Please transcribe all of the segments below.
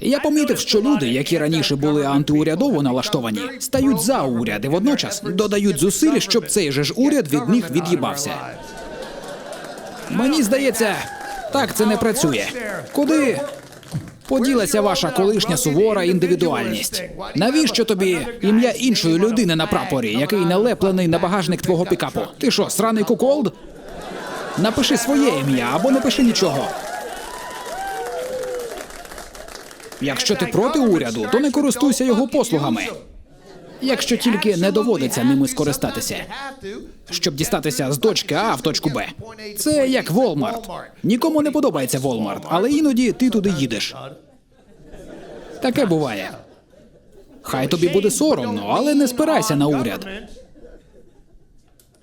Я помітив, що люди, які раніше були антиурядово налаштовані, стають за уряд і водночас додають зусиль, щоб цей же ж уряд від них від'їбався. Мені здається, так це не працює. Куди поділася ваша колишня сувора індивідуальність? Навіщо тобі ім'я іншої людини на прапорі, який налеплений на багажник твого пікапу? Ти що, сраний куколд? Напиши своє ім'я або не пиши нічого. Якщо ти проти уряду, то не користуйся його послугами. Якщо тільки не доводиться ними скористатися, щоб дістатися з точки А в точку Б. Це як Walmart. Нікому не подобається Walmart, але іноді ти туди їдеш. Таке буває. Хай тобі буде соромно, але не спирайся на уряд.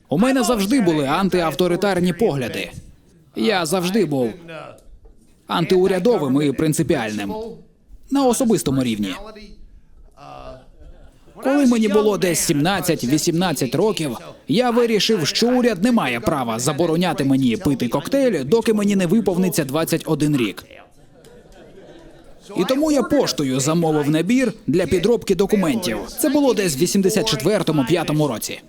У мене завжди були антиавторитарні погляди. Я завжди був антиурядовим і принципіальним на особистому рівні. Коли мені було десь 17-18 років, я вирішив, що уряд не має права забороняти мені пити коктейль, доки мені не виповниться 21 рік. І тому я поштою замовив набір для підробки документів. Це було десь в 84-5 році.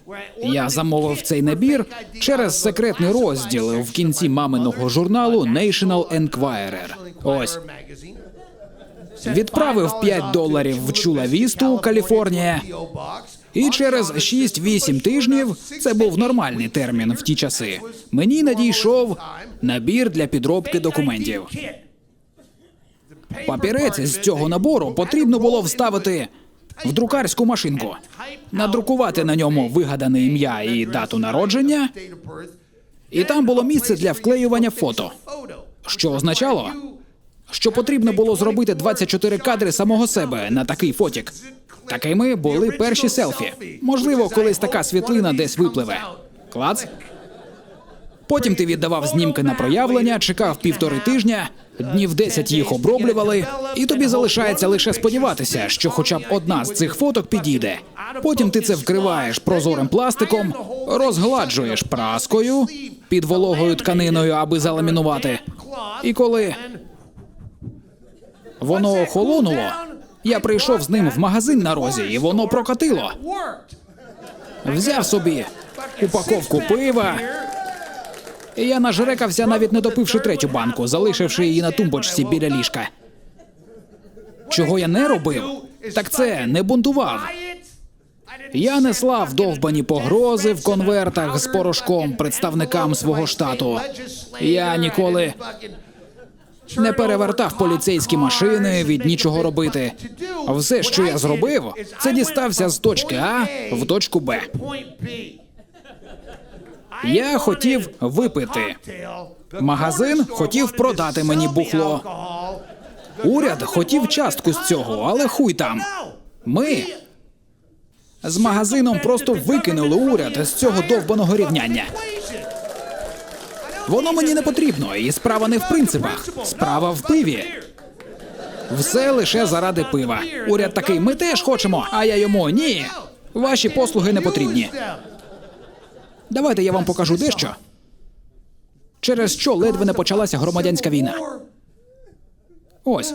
Я замовив цей набір через секретний розділ в кінці маминого журналу National Enquirer. Ось відправив 5 доларів в Чула Вісту, Каліфорнія. І через 6-8 тижнів це був нормальний термін в ті часи. Мені надійшов набір для підробки документів. Папірець з цього набору потрібно було вставити в друкарську машинку, надрукувати на ньому вигадане ім'я і дату народження, і там було місце для вклеювання фото, що означало, що потрібно було зробити 24 кадри самого себе на такий фотік. Такими були перші селфі. Можливо, колись така світлина десь випливе. Клац. Потім ти віддавав знімки на проявлення, чекав півтори тижня, днів 10 їх оброблювали, і тобі залишається лише сподіватися, що хоча б одна з цих фоток підійде. Потім ти це вкриваєш прозорим пластиком, розгладжуєш праскою під вологою тканиною, аби заламінувати. І коли воно охолонуло, я прийшов з ним в магазин на розі, і воно прокатило. Взяв собі упаковку пива. І я нажрекався, навіть не допивши третю банку, залишивши її на тумбочці біля ліжка. Чого я не робив, так це не бунтував. Я не слав довбані погрози в конвертах з порошком представникам свого штату. Я ніколи не перевертав поліцейські машини від нічого робити. Все, що я зробив, це дістався з точки А в точку Б. Я хотів випити. Магазин хотів продати мені бухло. Уряд хотів частку з цього, але хуй там. Ми з магазином просто викинули уряд з цього довбаного рівняння. Воно мені не потрібно, і справа не в принципах. Справа в пиві. Все лише заради пива. Уряд такий, ми теж хочемо, а я йому ні. Ваші послуги не потрібні. Давайте я вам покажу дещо. Через що ледве не почалася громадянська війна. Ось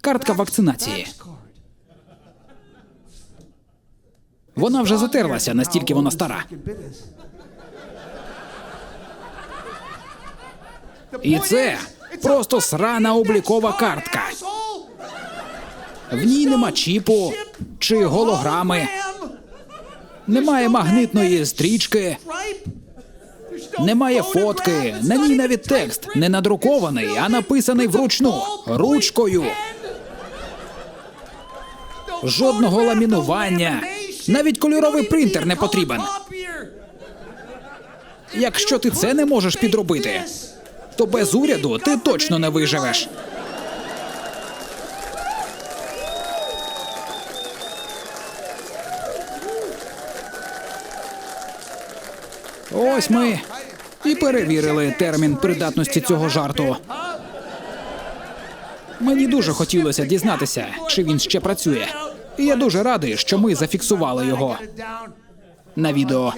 картка вакцинації. Вона вже затерлася, настільки вона стара. І це просто срана облікова картка. В ній нема чіпу чи голограми, немає магнитної стрічки, немає фотки. На ній навіть текст не надрукований, а написаний вручну ручкою. Жодного ламінування. Навіть кольоровий принтер не потрібен. Якщо ти це не можеш підробити, то без уряду ти точно не виживеш. Ось ми і перевірили термін придатності цього жарту. Мені дуже хотілося дізнатися, чи він ще працює. І я дуже радий, що ми зафіксували його на відео.